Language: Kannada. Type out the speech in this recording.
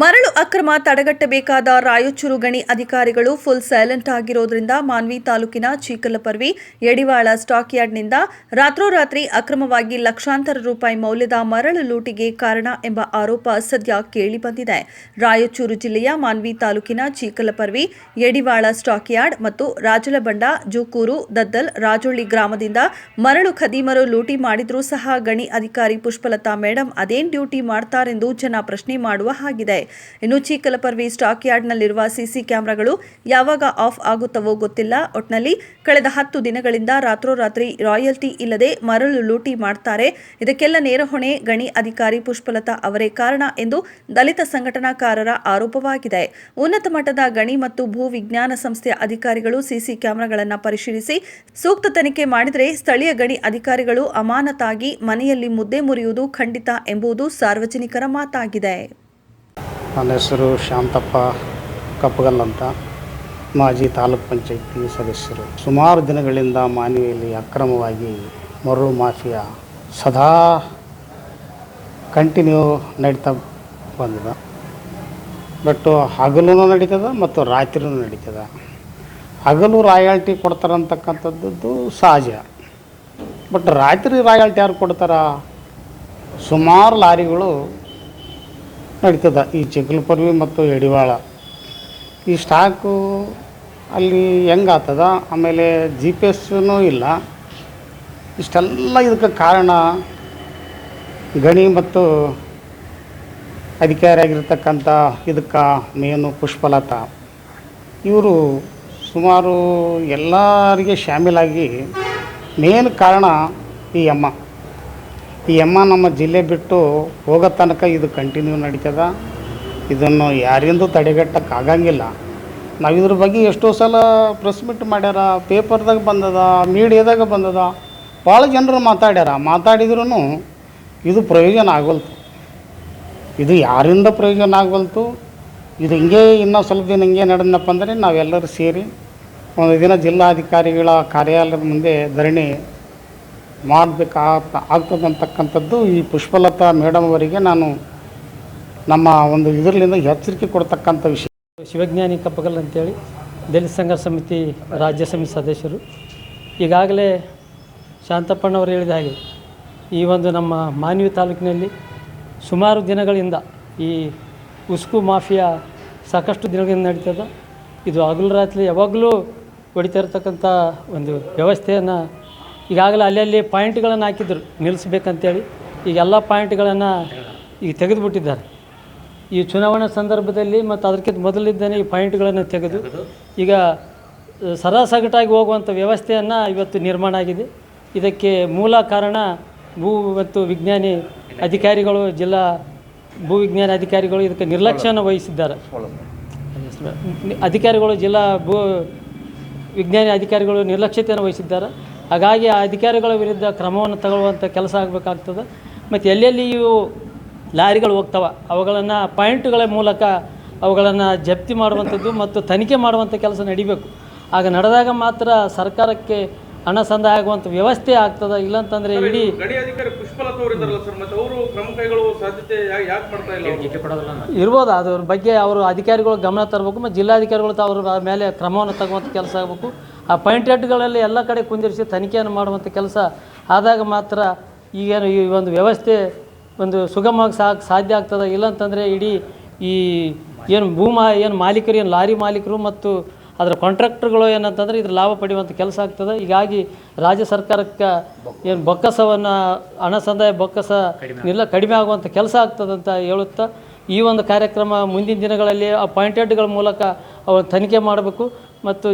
ಮರಳು ಅಕ್ರಮ ತಡೆಗಟ್ಟಬೇಕಾದ ರಾಯಚೂರು ಗಣಿ ಅಧಿಕಾರಿಗಳು ಫುಲ್ ಸೈಲೆಂಟ್ ಆಗಿರೋದ್ರಿಂದ ಮಾನ್ವಿ ತಾಲೂಕಿನ ಚೀಕಲಪರ್ವಿ, ಯಡಿವಾಳ ಸ್ಟಾಕ್ ಯಾರ್ಡ್ನಿಂದ ರಾತ್ರೋರಾತ್ರಿ ಅಕ್ರಮವಾಗಿ ಲಕ್ಷಾಂತರ ರೂಪಾಯಿ ಮೌಲ್ಯದ ಮರಳು ಲೂಟಿಗೆ ಕಾರಣ ಎಂಬ ಆರೋಪ ಸದ್ಯ ಕೇಳಿಬಂದಿದೆ. ರಾಯಚೂರು ಜಿಲ್ಲೆಯ ಮಾನ್ವಿ ತಾಲೂಕಿನ ಚೀಕಲಪರ್ವಿ, ಯಡಿವಾಳ ಸ್ಟಾಕ್ ಯಾರ್ಡ್ ಮತ್ತು ರಾಜಲಬಂಡ, ಜೂಕೂರು, ದದ್ದಲ್, ರಾಜೊಳ್ಳಿ ಗ್ರಾಮದಿಂದ ಮರಳು ಖದೀಮರು ಲೂಟಿ ಮಾಡಿದರೂ ಸಹ ಗಣಿ ಅಧಿಕಾರಿ ಪುಷ್ಪಲತಾ ಮೇಡಂ ಅದೇನ್ ಡ್ಯೂಟಿ ಮಾಡ್ತಾರೆಂದು ಜನ ಪ್ರಶ್ನೆ ಮಾಡುವ ಹಾಗಿದೆ. ಇನ್ನು ಚಿಕ್ಕಲಪರ್ವಿ ಸ್ಟಾಕ್ ಯಾರ್ಡ್ನಲ್ಲಿರುವ ಸಿಸಿ ಕ್ಯಾಮೆರಾಗಳು ಯಾವಾಗ ಆಫ್ ಆಗುತ್ತವೋ ಗೊತ್ತಿಲ್ಲ. ಒಟ್ನಲ್ಲಿ ಕಳೆದ ಹತ್ತು ದಿನಗಳಿಂದ ರಾತ್ರೋರಾತ್ರಿ ರಾಯಲ್ಟಿ ಇಲ್ಲದೆ ಮರಳು ಲೂಟಿ ಮಾಡ್ತಾರೆ. ಇದಕ್ಕೆಲ್ಲ ನೇರ ಹೊಣೆ ಗಣಿ ಅಧಿಕಾರಿ ಪುಷ್ಪಲತಾ ಅವರೇ ಕಾರಣ ಎಂದು ದಲಿತ ಸಂಘಟನಾಕಾರರ ಆರೋಪವಾಗಿದೆ. ಉನ್ನತ ಮಟ್ಟದ ಗಣಿ ಮತ್ತು ಭೂ ವಿಜ್ಞಾನ ಸಂಸ್ಥೆಯ ಅಧಿಕಾರಿಗಳು ಸಿಸಿ ಕ್ಯಾಮೆರಾಗಳನ್ನು ಪರಿಶೀಲಿಸಿ ಸೂಕ್ತ ತನಿಖೆ ಮಾಡಿದರೆ ಸ್ಥಳೀಯ ಗಣಿ ಅಧಿಕಾರಿಗಳು ಅಮಾನತಾಗಿ ಮನೆಯಲ್ಲಿ ಮುದ್ದೆ ಮುರಿಯುವುದು ಖಂಡಿತ ಎಂಬುದು ಸಾರ್ವಜನಿಕರ ಮಾತಾಗಿದೆ. ನನ್ನ ಹೆಸರು ಶಾಂತಪ್ಪ ಕಪ್ಪಗಲ್ ಅಂತ. ಮಾಜಿ ತಾಲೂಕ್ ಪಂಚಾಯತಿ ಸದಸ್ಯರು. ಸುಮಾರು ದಿನಗಳಿಂದ ಮಾನವಿಯಲ್ಲಿ ಅಕ್ರಮವಾಗಿ ಮರಳು ಮಾಫಿಯಾ ಸದಾ ಕಂಟಿನ್ಯೂ ನಡೀತಾ ಬಂದಿದೆ. ಬಟ್ ಹಗಲೂ ನಡೀತದೆ ಮತ್ತು ರಾತ್ರಿನೂ ನಡೀತದೆ. ಹಗಲು ರಾಯಲ್ಟಿ ಕೊಡ್ತಾರಂತಕ್ಕಂಥದ್ದು ಸಹಜ. ಬಟ್ ರಾತ್ರಿ ರಾಯಲ್ಟಿ ಯಾರು ಕೊಡ್ತಾರ? ಸುಮಾರು ಲಾರಿಗಳು ನಡೀತದೆ. ಈ ಚಿಕ್ಕಲಪರ್ವಿ ಮತ್ತು ಯಡಿವಾಳ ಈ ಸ್ಟಾಕು ಅಲ್ಲಿ ಹೆಂಗೆ ಆಗ್ತದ? ಆಮೇಲೆ ಜಿ ಪಿ ಎಸ್ನೂ ಇಲ್ಲ. ಇಷ್ಟೆಲ್ಲ ಇದಕ್ಕೆ ಕಾರಣ ಗಣಿ ಮತ್ತು ಅಧಿಕಾರಿಯಾಗಿರ್ತಕ್ಕಂಥ ಇದಕ್ಕೆ ಮೇನು ಪುಷ್ಪಲತಾ. ಇವರು ಸುಮಾರು ಎಲ್ಲರಿಗೆ ಶಾಮೀಲಾಗಿ ಮೇನ್ ಕಾರಣ ಈ ಅಮ್ಮ. ಈ ಅಮ್ಮ ನಮ್ಮ ಜಿಲ್ಲೆ ಬಿಟ್ಟು ಹೋಗೋ ತನಕ ಇದು ಕಂಟಿನ್ಯೂ ನಡೀತದ. ಇದನ್ನು ಯಾರಿಂದೂ ತಡೆಗಟ್ಟಕ್ಕಾಗಂಗಿಲ್ಲ. ನಾವು ಇದ್ರ ಬಗ್ಗೆ ಎಷ್ಟೋ ಸಲ ಪ್ರೆಸ್ ಮೀಟ್ ಮಾಡ್ಯಾರ ಪೇಪರ್ದಾಗ ಬಂದದ ಮೀಡಿಯಾದಾಗ ಬಂದದ. ಭಾಳ ಜನರು ಮಾತಾಡ್ಯಾರ. ಮಾತಾಡಿದ್ರೂ ಇದು ಪ್ರಯೋಜನ ಆಗಲ್ತು ಇದು ಯಾರಿಂದ ಪ್ರಯೋಜನ ಆಗಲ್ತು ಇದು ಹಿಂಗೆ ಇನ್ನೂ ಸ್ವಲ್ಪ ದಿನ ಹಿಂಗೆ ನಡೆದನಪ್ಪ ಅಂದರೆ ನಾವೆಲ್ಲರೂ ಸೇರಿ ಒಂದು ದಿನ ಜಿಲ್ಲಾಧಿಕಾರಿಗಳ ಕಾರ್ಯಾಲಯದ ಮುಂದೆ ಧರಣಿ ಮಾಡಬೇಕಾಗ್ತ ಆಗ್ತದಂತಕ್ಕಂಥದ್ದು ಈ ಪುಷ್ಪಲತಾ ಮೇಡಮ್ ಅವರಿಗೆ ನಾನು ನಮ್ಮ ಒಂದು ಇದರಲ್ಲಿಂದ ಎಚ್ಚರಿಕೆ ಕೊಡ್ತಕ್ಕಂಥ ವಿಷಯ. ಶಿವಜ್ಞಾನಿ ಕಪ್ಪಗಲ್ ಅಂತೇಳಿ ದಲಿತ ಸಂಘ ಸಮಿತಿ ರಾಜ್ಯ ಸಮಿತಿ ಸದಸ್ಯರು. ಈಗಾಗಲೇ ಶಾಂತಪ್ಪಣ್ಣವರು ಹೇಳಿದ ಹಾಗೆ ಈ ಒಂದು ನಮ್ಮ ಮಾನ್ವಿ ತಾಲೂಕಿನಲ್ಲಿ ಸುಮಾರು ದಿನಗಳಿಂದ ಈ ಉಸ್ಕು ಮಾಫಿಯಾ ಸಾಕಷ್ಟು ದಿನಗಳಿಂದ ನಡೀತದೆ. ಇದು ಹಗಲು ರಾತ್ರಿ ಯಾವಾಗಲೂ ಹೊಡಿತಾ ಇರತಕ್ಕಂಥ ಒಂದು ವ್ಯವಸ್ಥೆಯನ್ನು ಈಗಾಗಲೇ ಅಲ್ಲಲ್ಲಿ ಪಾಯಿಂಟ್ಗಳನ್ನು ಹಾಕಿದ್ರು, ನಿಲ್ಲಿಸ್ಬೇಕಂತೇಳಿ. ಈಗ ಎಲ್ಲ ಪಾಯಿಂಟ್ಗಳನ್ನು ಈಗ ತೆಗೆದುಬಿಟ್ಟಿದ್ದಾರೆ. ಈ ಚುನಾವಣಾ ಸಂದರ್ಭದಲ್ಲಿ ಮತ್ತು ಅದಕ್ಕಿಂತ ಮೊದಲಿದ್ದಾನೆ ಈ ಪಾಯಿಂಟ್ಗಳನ್ನು ತೆಗೆದು, ಈಗ ಸರಾಸಗಟಾಗಿ ಹೋಗುವಂಥ ವ್ಯವಸ್ಥೆಯನ್ನು ಇವತ್ತು ನಿರ್ಮಾಣ ಆಗಿದೆ. ಇದಕ್ಕೆ ಮೂಲ ಕಾರಣ ಭೂ ಮತ್ತು ವಿಜ್ಞಾನಿ ಅಧಿಕಾರಿಗಳು, ಜಿಲ್ಲಾ ಭೂ ವಿಜ್ಞಾನ ಅಧಿಕಾರಿಗಳು ಇದಕ್ಕೆ ನಿರ್ಲಕ್ಷ್ಯವನ್ನು ವಹಿಸಿದ್ದಾರೆ. ಅಧಿಕಾರಿಗಳು, ಜಿಲ್ಲಾ ಭೂ ವಿಜ್ಞಾನಿ ಅಧಿಕಾರಿಗಳು ನಿರ್ಲಕ್ಷ್ಯತೆಯನ್ನು ವಹಿಸಿದ್ದಾರೆ. ಹಾಗಾಗಿ ಆ ಅಧಿಕಾರಿಗಳ ವಿರುದ್ಧ ಕ್ರಮವನ್ನು ತಗೊಳ್ಳುವಂಥ ಕೆಲಸ ಆಗಬೇಕಾಗ್ತದೆ. ಮತ್ತು ಎಲ್ಲೆಲ್ಲಿ ಇವು ಲಾರಿಗಳು ಹೋಗ್ತವೆ. ಅವುಗಳನ್ನು ಪಾಯಿಂಟ್ಗಳ ಮೂಲಕ ಅವುಗಳನ್ನು ಜಪ್ತಿ ಮಾಡುವಂಥದ್ದು ಮತ್ತು ತನಿಖೆ ಮಾಡುವಂಥ ಕೆಲಸ ನಡಿಬೇಕು. ಆಗ ನಡೆದಾಗ ಮಾತ್ರ ಸರ್ಕಾರಕ್ಕೆ ಹಣ ಸಂದಾಯ ಆಗುವಂಥ ವ್ಯವಸ್ಥೆ ಆಗ್ತದೆ. ಇಲ್ಲಂತಂದರೆ ಇಡೀ? ಇರ್ಬೋದು ಅದ್ರ ಬಗ್ಗೆ ಅವರು ಅಧಿಕಾರಿಗಳು ಗಮನ ತರಬೇಕು ಮತ್ತು ಜಿಲ್ಲಾಧಿಕಾರಿಗಳು ಅವ್ರ ಮೇಲೆ ಕ್ರಮವನ್ನು ತಗುವಂಥ ಕೆಲಸ ಆಗಬೇಕು. ಆ ಪಾಯಿಂಟ್ ಎಡ್ಗಳಲ್ಲಿ ಎಲ್ಲ ಕಡೆ ಕುಂದಿರಿಸಿ ತನಿಖೆಯನ್ನು ಮಾಡುವಂಥ ಕೆಲಸ ಆದಾಗ ಮಾತ್ರ ಈಗೇನು ಈ ಒಂದು ವ್ಯವಸ್ಥೆ ಒಂದು ಸುಗಮವಾಗಿ ಸಾಕ್ ಸಾಧ್ಯ ಆಗ್ತದೆ? ಇಲ್ಲಂತಂದರೆ ಇಡೀ ಈ ಏನು ಭೂಮಾ ಏನು ಮಾಲೀಕರು ಏನು ಲಾರಿ ಮಾಲೀಕರು ಮತ್ತು ಅದರ ಕಾಂಟ್ರಾಕ್ಟರ್ಗಳು ಏನಂತಂದರೆ ಇದ್ರ ಲಾಭ ಪಡೆಯುವಂಥ ಕೆಲಸ ಆಗ್ತದೆ. ಹೀಗಾಗಿ ರಾಜ್ಯ ಸರ್ಕಾರಕ್ಕೆ ಏನು ಬೊಕ್ಕಸವನ್ನು ಹಣ ಸಂದಾಯ ಬೊಕ್ಕಸ ಇಲ್ಲ ಕಡಿಮೆ ಆಗುವಂಥ ಕೆಲಸ ಆಗ್ತದಂತ ಹೇಳುತ್ತಾ ಈ ಒಂದು ಕಾರ್ಯಕ್ರಮ ಮುಂದಿನ ದಿನಗಳಲ್ಲಿ ಆ ಪಾಯಿಂಟೆಡ್ಗಳ ಮೂಲಕ ಅವರು ತನಿಖೆ ಮಾಡಬೇಕು. ಮತ್ತು